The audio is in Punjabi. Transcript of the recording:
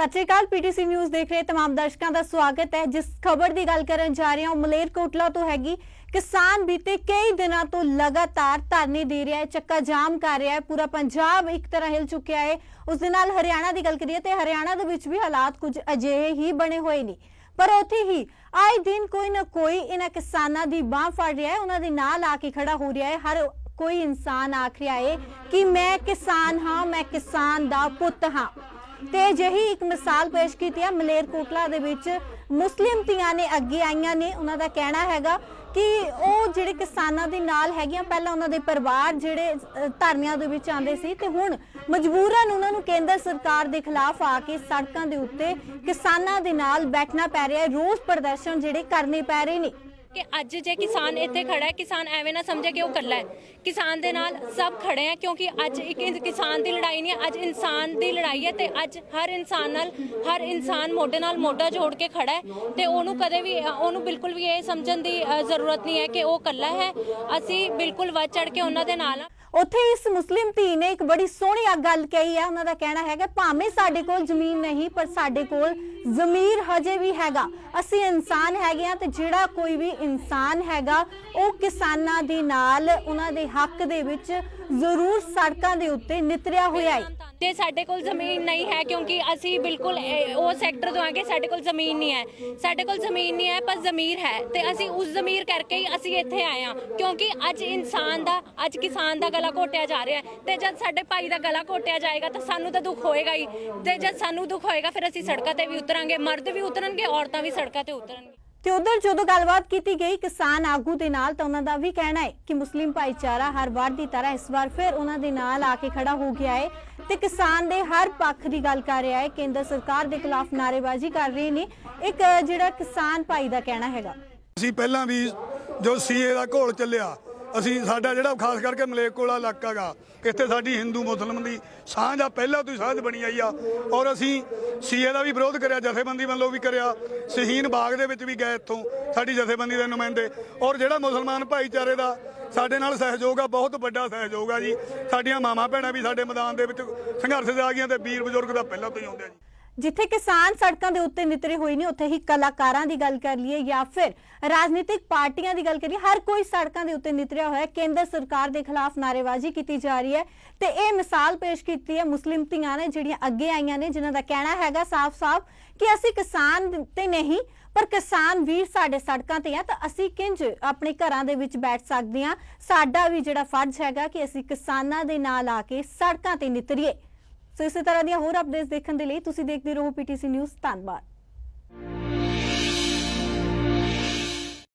ਸਤਿ ਸ਼੍ਰੀ ਅਕਾਲ ਪੀਟੀਸੀ ਨਿਊਜ਼ ਦੇਖ ਰਹੇ ਤਮਾਮ ਦਰਸ਼ਕਾਂ ਦਾ ਸਵਾਗਤ ਹੈ। ਜਿਸ ਖਬਰ ਦੀ ਗੱਲ ਕਰਨ ਜਾ ਰਹੇ ਹਾਂ, ਉਹ ਮਲੇਰਕੋਟਲਾ ਤੋਂ ਹੈਗੀ। ਕਿਸਾਨ ਬੀਤੇ ਕਈ ਦਿਨਾਂ ਤੋਂ ਲਗਾਤਾਰ ਧਰਨੇ ਦੇ ਰਿਹਾ ਹੈ, ਚੱਕਾ ਜਾਮ ਕਰ ਰਿਹਾ ਹੈ, ਪੂਰਾ ਪੰਜਾਬ ਇੱਕ ਤਰ੍ਹਾਂ ਹਿਲ ਚੁੱਕਿਆ ਹੈ। ਉਸ ਦੇ ਨਾਲ ਹਰਿਆਣਾ ਦੀ ਗੱਲ ਕਰੀਏ ਤੇ ਹਰਿਆਣਾ ਦੇ ਵਿੱਚ ਵੀ ਹਾਲਾਤ ਕੁਝ ਅਜਿਹੇ ਹੀ ਬਣੇ ਹੋਏ ਨੇ। ਪਰ ਉੱਥੇ ਹੀ ਆਏ ਦਿਨ ਕੋਈ ਨਾ ਕੋਈ ਇਹਨਾਂ ਕਿਸਾਨਾਂ ਦੀ ਬਾਹ ਫੜ ਰਿਹਾ ਹੈ, ਉਹਨਾਂ ਦੇ ਨਾਲ ਆ ਕੇ ਖੜਾ ਹੋ ਰਿਹਾ ਹੈ। ਹਰ ਕੋਈ ਇਨਸਾਨ ਆਖ ਰਿਹਾ ਹੈ ਕਿ ਮੈਂ ਕਿਸਾਨ ਹਾਂ, ਮੈਂ ਕਿਸਾਨ ਦਾ ਪੁੱਤ ਹਾਂ। ਤੇ ਜਿਹੀ ਇੱਕ ਮਿਸਾਲ ਪੇਸ਼ ਕੀਤੀ ਹੈ ਮਲੇਰਕੋਟਲਾ ਦੇ ਵਿੱਚ ਮੁਸਲਿਮ ਧੀਆਂ ਨੇ ਅੱਗੇ ਆਈਆਂ ਨੇ। ਉਹਨਾਂ ਦਾ ਕਹਿਣਾ ਹੈਗਾ ਕਿ ਉਹ ਜਿਹੜੇ ਕਿਸਾਨਾਂ ਦੇ ਨਾਲ ਹੈਗੀਆਂ, ਪਹਿਲਾਂ ਉਹਨਾਂ ਦੇ ਪਰਿਵਾਰ ਜਿਹੜੇ ਧਰਨਿਆਂ ਦੇ ਵਿੱਚ ਆਉਂਦੇ ਸੀ ਤੇ ਹੁਣ ਮਜਬੂਰਨ ਉਹਨਾਂ ਨੂੰ ਕੇਂਦਰ ਸਰਕਾਰ ਦੇ ਖਿਲਾਫ ਆ ਕੇ ਸੜਕਾਂ ਦੇ ਉੱਤੇ ਕਿਸਾਨਾਂ ਦੇ ਨਾਲ ਬੈਠਣਾ ਪੈ ਰਿਹਾ ਹੈ। ਰੋਜ਼ ਪ੍ਰਦਰਸ਼ਨ ਜਿਹੜੇ ਕਰਨੇ ਪੈ ਰਹੇ ਨੇ। ਕਿ ਅੱਜ ਜੇ ਕਿਸਾਨ ਇੱਥੇ ਖੜਾ ਹੈ, ਕਿਸਾਨ ਐਵੇਂ ਨਾ ਸਮਝੇ ਕਿ ਉਹ ਇਕੱਲਾ ਹੈ। ਕਿਸਾਨ ਦੇ ਨਾਲ ਸਭ ਖੜੇ ਹੈ ਕਿਉਂਕਿ ਅੱਜ ਇੱਕ ਕਿਸਾਨ ਦੀ ਲੜਾਈ ਨਹੀਂ ਹੈ, ਅੱਜ ਇਨਸਾਨ ਦੀ ਲੜਾਈ ਹੈ ਤੇ ਅੱਜ ਹਰ ਇਨਸਾਨ ਨਾਲ, ਹਰ ਇਨਸਾਨ ਮੋਢੇ ਨਾਲ ਮੋਢਾ ਜੋੜ ਕੇ ਖੜਾ ਹੈ ਤੇ ਉਹਨੂੰ ਕਦੇ ਵੀ, ਉਹਨੂੰ ਬਿਲਕੁਲ ਵੀ ਇਹ ਸਮਝਣ ਦੀ ਜ਼ਰੂਰਤ ਨਹੀਂ ਹੈ ਕਿ ਉਹ ਇਕੱਲਾ ਹੈ। ਅਸੀਂ ਬਿਲਕੁਲ ਵੱਧ ਚੜ ਕੇ ਉਹਨਾਂ ਦੇ ਨਾਲ ਆ ਉੱਥੇ ਇਸ ਮੁਸਲਿਮ ਧੀ ਨੇ ਇੱਕ ਬੜੀ ਸੋਹਣੀ ਆ ਗੱਲ ਕਹੀ ਹੈ ਉਹਨਾਂ ਦਾ ਕਹਿਣਾ ਹੈਗਾ, ਭਾਵੇਂ ਸਾਡੇ ਕੋਲ ਜ਼ਮੀਨ ਨਹੀਂ, ਪਰ ਸਾਡੇ ਕੋਲ ਜ਼ਮੀਰ ਹਜੇ ਵੀ ਹੈਗਾ। ਅਸੀਂ ਇਨਸਾਨ ਹੈਗੇ ਆ ਤੇ ਜਿਹੜਾ ਕੋਈ ਵੀ ਇਨਸਾਨ ਹੈਗਾ, ਉਹ ਕਿਸਾਨਾਂ ਦੇ ਨਾਲ, ਉਹਨਾਂ ਦੇ ਹੱਕ ਦੇ ਵਿੱਚ ਜ਼ਰੂਰ ਸੜਕਾਂ ਦੇ ਉੱਤੇ ਨਿਤਰਿਆ ਹੋਇਆ ਹੈ। ਤੇ ਸਾਡੇ ਕੋਲ ਜ਼ਮੀਨ ਨਹੀਂ ਹੈ ਕਿਉਂਕਿ ਅਸੀਂ ਬਿਲਕੁਲ, ਇਹ- ਉਹ ਸੈਕਟਰ ਤੋਂ ਆਗੇ ਸਾਡੇ ਕੋਲ ਜ਼ਮੀਨ ਨਹੀਂ ਹੈ। ਸਾਡੇ ਕੋਲ ਜ਼ਮੀਨ ਨਹੀਂ ਹੈ, ਪਰ ਜ਼ਮੀਰ ਹੈ ਤੇ ਅਸੀਂ ਉਸ ਜ਼ਮੀਰ ਕਰਕੇ ਹੀ ਅਸੀਂ ਇੱਥੇ ਆਏ ਹਾਂ। ਕਿਉਂਕਿ ਅੱਜ ਇਨਸਾਨ ਦਾ, ਅੱਜ ਕਿਸਾਨ ਦਾ ਗਲਾ ਘੋਟਿਆ ਜਾ ਰਿਹਾ ਹੈ ਤੇ ਜਦ ਸਾਡੇ ਭਾਈ ਦਾ ਗਲਾ ਘੋਟਿਆ ਜਾਏਗਾ ਤਾਂ ਸਾਨੂੰ ਤਾਂ ਦੁੱਖ ਹੋਏਗਾ ਹੀ। ਤੇ ਜਦ ਸਾਨੂੰ ਦੁੱਖ ਹੋਏਗਾ, ਫਿਰ ਅਸੀਂ ਸੜਕਾਂ ਤੇ ਵੀ ਉਤਰਾਂਗੇ, ਮਰਦ ਵੀ ਉਤਰਨਗੇ, ਔਰਤਾਂ ਵੀ ਸੜਕਾਂ ਤੇ ਉਤਰਨਗੇ ਤੇ ਉਧਰ ਜਦੋਂ ਗੱਲਬਾਤ ਕੀਤੀ ਗਈ ਕਿਸਾਨ ਆਗੂ ਦੇ ਨਾਲ, ਤਾਂ ਉਹਨਾਂ ਦਾ ਵੀ ਕਹਿਣਾ ਹੈ ਕਿ ਮੁਸਲਿਮ ਭਾਈਚਾਰਾ ਹਰ ਵਾਰ ਦੀ ਤਰ੍ਹਾਂ ਇਸ ਵਾਰ ਫਿਰ ਉਹਨਾਂ ਦੇ ਨਾਲ ਆ ਕੇ ਖੜਾ ਹੋ ਗਿਆ ਹੈ। ਤੇ ਕਿਸਾਨ ਦੇ ਹਰ ਪੱਖ ਦੀ ਗੱਲ ਕਰ ਰਿਹਾ ਹੈ। ਕੇਂਦਰ ਸਰਕਾਰ ਦੇ ਖਿਲਾਫ ਨਾਅਰੇਬਾਜ਼ੀ ਕਰ ਰਹੇ ਨੇ। ਇੱਕ, ਜਿਹੜਾ ਕਿਸਾਨ ਭਾਈ ਦਾ ਕਹਿਣਾ ਹੈਗਾ। ਅਸੀਂ ਪਹਿਲਾਂ ਵੀ ਜੋ ਸੀਏ ਦਾ ਘੋਲ ਚੱਲਿਆ, ਅਸੀਂ ਸਾਡਾ ਜਿਹੜਾ ਖਾਸ ਕਰਕੇ ਮਲੇਕੋਲਾ ਇਲਾਕਾ ਗਾ ਇੱਥੇ ਸਾਡੀ ਹਿੰਦੂ ਮੁਸਲਮਾਨ ਦੀ ਸਾਂਝ ਆ, ਪਹਿਲਾਂ ਤੋਂ ਹੀ ਸਾਂਝ ਬਣੀ ਆਈ ਆ। ਔਰ ਅਸੀਂ ਸੀਏ ਦਾ ਵੀ ਵਿਰੋਧ ਕਰਿਆ, ਜਥੇਬੰਦੀ ਵੱਲੋਂ ਵੀ ਕਰਿਆ। ਸ਼ਹੀਨ ਬਾਗ ਦੇ ਵਿੱਚ ਵੀ ਗਏ ਇੱਥੋਂ, ਸਾਡੀ ਜਥੇਬੰਦੀ ਦੇ ਨੁਮਾਇੰਦੇ। ਔਰ ਜਿਹੜਾ ਮੁਸਲਮਾਨ ਭਾਈਚਾਰੇ ਦਾ ਸਾਡੇ ਨਾਲ ਸਹਿਯੋਗ ਆ, ਬਹੁਤ ਵੱਡਾ ਸਹਿਯੋਗ ਆ ਜੀ। ਸਾਡੀਆਂ ਮਾਵਾਂ ਭੈਣਾਂ ਵੀ ਸਾਡੇ ਮੈਦਾਨ ਦੇ ਵਿੱਚ ਸੰਘਰਸ਼ 'ਚ ਆ ਗਈਆਂ ਤੇ ਵੀਰ ਬਜ਼ੁਰਗ ਦਾ ਪਹਿਲਾਂ ਤੋਂ ਹੀ ਆਉਂਦੇ ਆ ਜੀ। ਜਿੱਥੇ ਕਿਸਾਨ ਸੜਕਾਂ ਦੇ ਉੱਤੇ ਨਿਤਰੇ ਹੋਏ ਨੇ, ਉੱਥੇ ਹੀ ਕਲਾਕਾਰਾਂ ਦੀ ਗੱਲ ਕਰ ਲਈਏ ਜਾਂ ਫਿਰ ਰਾਜਨੀਤਿਕ ਪਾਰਟੀਆਂ ਦੀ ਗੱਲ ਕਰੀਏ ਹਰ ਕੋਈ ਸੜਕਾਂ ਦੇ ਉੱਤੇ ਨਿਤਰਿਆ ਹੋਇਆ ਹੈ। ਕੇਂਦਰ ਸਰਕਾਰ ਦੇ ਖਿਲਾਫ ਨਾਅਰੇਬਾਜ਼ੀ ਕੀਤੀ ਜਾ ਰਹੀ ਹੈ ਤੇ ਇਹ ਮਿਸਾਲ ਪੇਸ਼ ਕੀਤੀ ਹੈ ਮੁਸਲਿਮ ਧੀਆਂ ਨੇ ਜਿਹੜੀਆਂ ਅੱਗੇ ਆਈਆਂ ਨੇ, ਜਿਨ੍ਹਾਂ ਦਾ ਕਹਿਣਾ ਹੈਗਾ ਸਾਫ਼-ਸਾਫ਼ ਕਿ ਅਸੀਂ ਕਿਸਾਨ ਤੇ ਨਹੀਂ ਪਰ ਕਿਸਾਨ ਵੀਰ ਸਾਡੇ ਸੜਕਾਂ ਤੇ ਆ ਤਾਂ ਅਸੀਂ ਕਿੰਜ ਆਪਣੇ ਘਰਾਂ ਦੇ ਵਿੱਚ ਬੈਠ ਸਕਦੇ ਆ ਸਾਡਾ ਵੀ ਜਿਹੜਾ ਫਰਜ਼ ਹੈਗਾ ਕਿ ਅਸੀਂ ਕਿਸਾਨਾਂ ਦੇ ਨਾਲ ਆ ਕੇ ਸੜਕਾਂ ਤੇ ਨਿਤਰੀਏ। ਸੋ ਇਸੇ ਤਰ੍ਹਾਂ ਦੀਆਂ ਹੋਰ ਅਪਡੇਟਸ ਦੇਖਣ ਦੇ ਲਈ ਤੁਸੀਂ ਦੇਖਦੇ ਰਹੋ ਪੀਟੀਸੀ ਨਿਊਜ਼ ਧੰਨਵਾਦ।